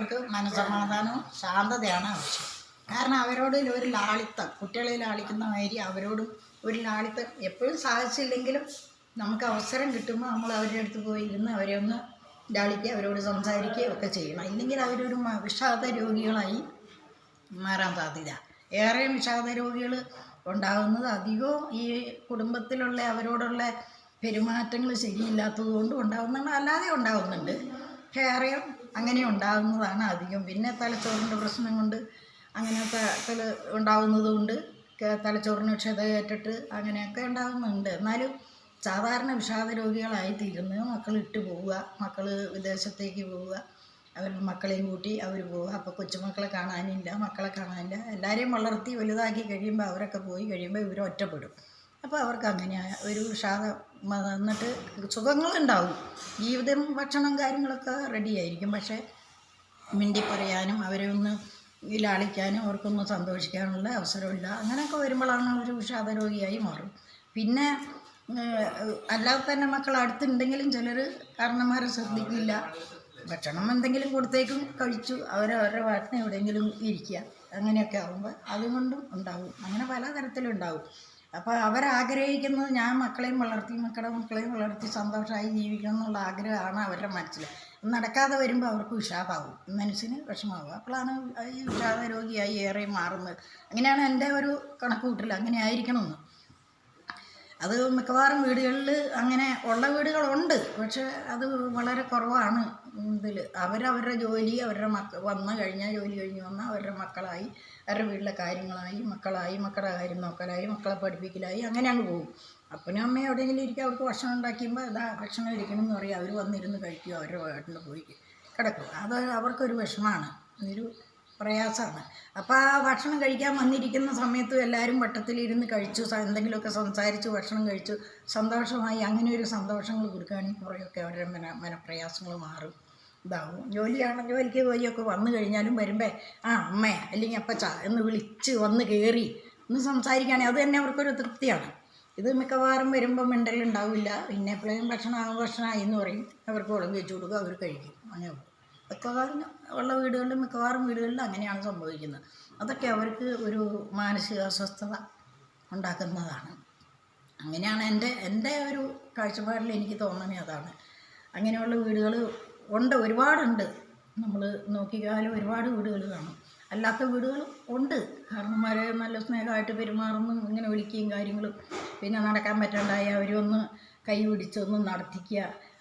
അവർക്ക് മനസമാധാനവും ശാന്തതയാണ് ആവശ്യം. കാരണം അവരോട് ഒരു ലാളിത്തം കുട്ടികളെ ലാളിക്കുന്ന മാതിരി അവരോടും ഒരു ലാളിത്തം എപ്പോഴും സാധിച്ചില്ലെങ്കിലും നമുക്ക് അവസരം കിട്ടുമ്പോൾ നമ്മൾ അവരുടെ അടുത്ത് പോയി ഇരുന്ന് അവരെ ഒന്ന് ലാളിക്കുക അവരോട് സംസാരിക്കുകയും ഒക്കെ ചെയ്യണം. ഇല്ലെങ്കിൽ അവരൊരു വിഷാദ രോഗികളായി മാറാൻ സാധ്യത. ഏറെ വിഷാദ രോഗികൾ ഉണ്ടാകുന്നത് അധികവും ഈ കുടുംബത്തിലുള്ള അവരോടുള്ള പെരുമാറ്റങ്ങൾ ശരിയില്ലാത്തത് കൊണ്ടും ഉണ്ടാകുന്നുണ്ട്. അല്ലാതെ ഉണ്ടാകുന്നുണ്ട്. ഏറെയും അങ്ങനെ ഉണ്ടാകുന്നതാണ് അധികം. പിന്നെ തലച്ചോറിന്റെ പ്രശ്നം കൊണ്ട് അങ്ങനെ തല ഉണ്ടാകുന്നതുകൊണ്ട് തലച്ചോറിന് ക്ഷതയേറ്റിട്ട് അങ്ങനെയൊക്കെ ഉണ്ടാകുന്നുണ്ട്. എന്നാലും സാധാരണ വിഷാദ രോഗികളായി തീരുന്നത് മക്കൾ ഇട്ട് പോവുക മക്കൾ വിദേശത്തേക്ക് പോവുക അവർ മക്കളെയും കൂട്ടി അവർ പോവുക. അപ്പോൾ കൊച്ചുമക്കളെ കാണാനില്ല മക്കളെ കാണാനില്ല. എല്ലാവരെയും വളർത്തി വലുതാക്കി കഴിയുമ്പോൾ അവരൊക്കെ പോയി കഴിയുമ്പോൾ ഇവർ ഒറ്റപ്പെടും. അപ്പോൾ അവർക്ക് അങ്ങനെ ഒരു വിഷാദം മ- എന്നിട്ട് സുഖങ്ങളുണ്ടാവും. ജീവിതം ഭക്ഷണം കാര്യങ്ങളൊക്കെ റെഡി ആയിരിക്കും. പക്ഷേ മിണ്ടി പറയാനും അവരെ ഒന്ന് ലാളിക്കാനും അവർക്കൊന്ന് സന്തോഷിക്കാനുള്ള അവസരമില്ല. അങ്ങനെയൊക്കെ വരുമ്പോഴാണ് ഒരു വിഷാദ രോഗിയായി മാറും. പിന്നെ അല്ലാതെ തന്നെ മക്കൾ അടുത്തുണ്ടെങ്കിലും ചിലർ കാരണന്മാരെ ശ്രദ്ധിക്കില്ല. ഭക്ഷണം എന്തെങ്കിലും കൊടുത്തേക്കും കഴിച്ചു അവരവരുടെ വാട്ടിന് എവിടെയെങ്കിലും ഇരിക്കുക. അങ്ങനെയൊക്കെ ആകുമ്പോൾ അതുകൊണ്ടും ഉണ്ടാവും. അങ്ങനെ പലതരത്തിലും ഉണ്ടാവും അപ്പോൾ അവരാഗ്രഹിക്കുന്നത് ഞാൻ മക്കളെയും വളർത്തി മക്കളുടെ മക്കളെയും വളർത്തി സന്തോഷമായി ജീവിക്കണം എന്നുള്ള ആഗ്രഹമാണ് അവരുടെ മനസ്സിൽ. നടക്കാതെ വരുമ്പോൾ അവർക്ക് വിഷാദമാവും മനസ്സിന് വിഷമാവും. അപ്പോഴാണ് ഈ വിഷാദ രോഗിയായി ഏറെ മാറുന്നത്. അങ്ങനെയാണ് എന്റെ ഒരു കണക്ക് കൂട്ടൽ അങ്ങനെ ആയിരിക്കണമെന്ന്. അത് മിക്കവാറും വീടുകളിൽ അങ്ങനെ ഉള്ള വീടുകളുണ്ട്. പക്ഷെ അത് വളരെ കുറവാണ്. ഇതിൽ അവരവരുടെ ജോലി അവരുടെ മക്ക വന്നു കഴിഞ്ഞാൽ ജോലി കഴിഞ്ഞ് വന്നാൽ അവരുടെ മക്കളായി അവരുടെ വീട്ടിലെ കാര്യങ്ങളായി മക്കളായി മക്കളുടെ കാര്യം നോക്കലായി മക്കളെ പഠിപ്പിക്കലായി അങ്ങനെ അങ്ങ് പോകും. അപ്പനും അമ്മയും എവിടെയെങ്കിലും ഇരിക്കുക അവർക്ക് ഭക്ഷണം ഉണ്ടാക്കിയുമ്പോൾ അതാ ഭക്ഷണം ഇരിക്കണം എന്ന് പറയും. അവർ വന്നിരുന്ന് കഴിക്കും അവരുടെ വീട്ടിൽ പോയി കിടക്കും. അത് അവർക്കൊരു വിഷമമാണ്. ഒരു പ്രയാസമാണ്. അപ്പോൾ ആ ഭക്ഷണം കഴിക്കാൻ വന്നിരിക്കുന്ന സമയത്തും എല്ലാവരും വട്ടത്തിലിരുന്ന് കഴിച്ചു എന്തെങ്കിലുമൊക്കെ സംസാരിച്ചു ഭക്ഷണം കഴിച്ചു. സന്തോഷമായി അങ്ങനെ ഒരു സന്തോഷങ്ങൾ കൊടുക്കുകയാണെങ്കിൽ കുറേയൊക്കെ അവരുടെ മന മനപ്രയാസങ്ങൾ മാറും. ഇതാവും. ജോലിയാണ് ജോലിക്ക് പോയൊക്കെ വന്നു കഴിഞ്ഞാലും വരുമ്പേ ആ അമ്മ അല്ലെങ്കിൽ അപ്പച്ച എന്ന് വിളിച്ച് വന്ന് കയറി ഒന്ന് സംസാരിക്കുകയാണെങ്കിൽ അത് തന്നെ അവർക്കൊരു തൃപ്തിയാണ്. ഇത് മിക്കവാറും വരുമ്പോൾ മിണ്ടലുണ്ടാവില്ല. പിന്നെ എപ്പോഴും ഭക്ഷണം ഭക്ഷണമായി എന്ന് പറയും. അവർക്ക് വെള്ളം വെച്ച് കൊടുക്കുക അവർ കഴിക്കും. അങ്ങനെ മിക്കവാറും ഉള്ള വീടുകളിൽ മിക്കവാറും വീടുകളിൽ അങ്ങനെയാണ് സംഭവിക്കുന്നത്. അതൊക്കെ അവർക്ക് ഒരു മാനസിക അസ്വസ്ഥത ഉണ്ടാക്കുന്നതാണ്. അങ്ങനെയാണ് എന്റെ എന്റെ ഒരു കാഴ്ചപ്പാടിൽ എനിക്ക് തോന്നുന്നത് അതാണ്. അങ്ങനെയുള്ള വീടുകൾ ഉണ്ട് ഒരുപാടുണ്ട്. നമ്മൾ നോക്കിക്കാലും ഒരുപാട് വീടുകൾ കാണും. അല്ലാത്ത വീടുകളും ഉണ്ട്. കാരണന്മാരെ നല്ല സ്നേഹമായിട്ട് പെരുമാറുന്നു ഇങ്ങനെ വിളിക്കുകയും കാര്യങ്ങളും. പിന്നെ നടക്കാൻ പറ്റാണ്ടായി അവരൊന്ന് കൈ പിടിച്ചൊന്ന് നടത്തിക്കുക.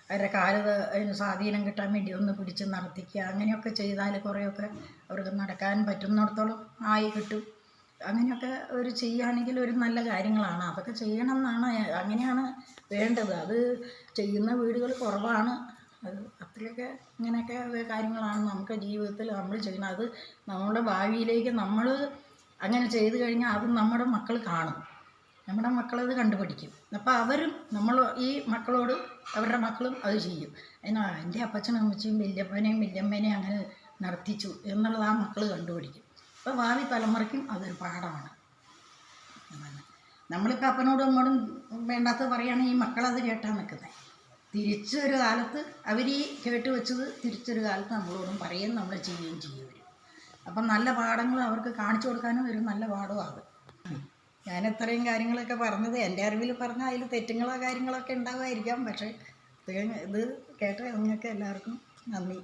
അവരുടെ കാൽ അതിന് സ്വാധീനം കിട്ടാൻ വേണ്ടി ഒന്ന് പിടിച്ച് നടത്തിക്കുക. അങ്ങനെയൊക്കെ ചെയ്താൽ കുറേയൊക്കെ അവർക്ക് നടക്കാൻ പറ്റുന്നിടത്തോളം ആയി കിട്ടും. അങ്ങനെയൊക്കെ ഒരു ചെയ്യുകയാണെങ്കിൽ ഒരു നല്ല കാര്യങ്ങളാണ്. അതൊക്കെ ചെയ്യണം എന്നാണ് അങ്ങനെയാണ് വേണ്ടത്. അത് ചെയ്യുന്ന വീടുകൾ കുറവാണ്. അത് അത്രയൊക്കെ ഇങ്ങനെയൊക്കെ കാര്യങ്ങളാണ് നമുക്ക് ജീവിതത്തിൽ നമ്മൾ ചെയ്യുന്നത്. അത് നമ്മുടെ ഭാവിയിലേക്ക് നമ്മൾ അങ്ങനെ ചെയ്തു കഴിഞ്ഞാൽ അത് നമ്മുടെ മക്കൾ കാണും. നമ്മുടെ മക്കളത് കണ്ടുപിടിക്കും അപ്പോൾ അവരും നമ്മൾ ഈ മക്കളോട് അവരുടെ മക്കളും അത് ചെയ്യും. എന്നാ എന്റെ അപ്പച്ചനും അമ്മച്ചിയും വല്യപ്പനെയും വല്യമ്മേനെയും അങ്ങനെ നടത്തിച്ചു എന്നുള്ളത് ആ മക്കൾ കണ്ടുപിടിക്കും അപ്പോൾ ഭാവി തലമുറയ്ക്കും അതൊരു പാഠമാണ്. നമ്മളിപ്പോൾ അപ്പനോടും അമ്മോടും വേണ്ടാത്തത് പറയുകയാണെങ്കിൽ ഈ മക്കളത് കേട്ടാൽ നിൽക്കുന്നത് തിരിച്ചൊരു കാലത്ത് അവർ ഈ കേട്ട് വെച്ചത് തിരിച്ചൊരു കാലത്ത് നമ്മളോടും പറയും നമ്മൾ ചെയ്യുകയും ചെയ്യും അപ്പം നല്ല പാഠങ്ങൾ അവർക്ക് കാണിച്ചു കൊടുക്കാനും ഒരു നല്ല പാഠമാകും ഞാൻ ഇത്രയും കാര്യങ്ങളൊക്കെ പറഞ്ഞത് എന്റെ അറിവിൽ പറഞ്ഞാൽ അതിൽ തെറ്റുങ്ങളോ കാര്യങ്ങളൊക്കെ ഉണ്ടാകുമായിരിക്കാം പക്ഷേ ഇത് കേട്ട നിങ്ങൾക്ക് എല്ലാവർക്കും നന്ദി.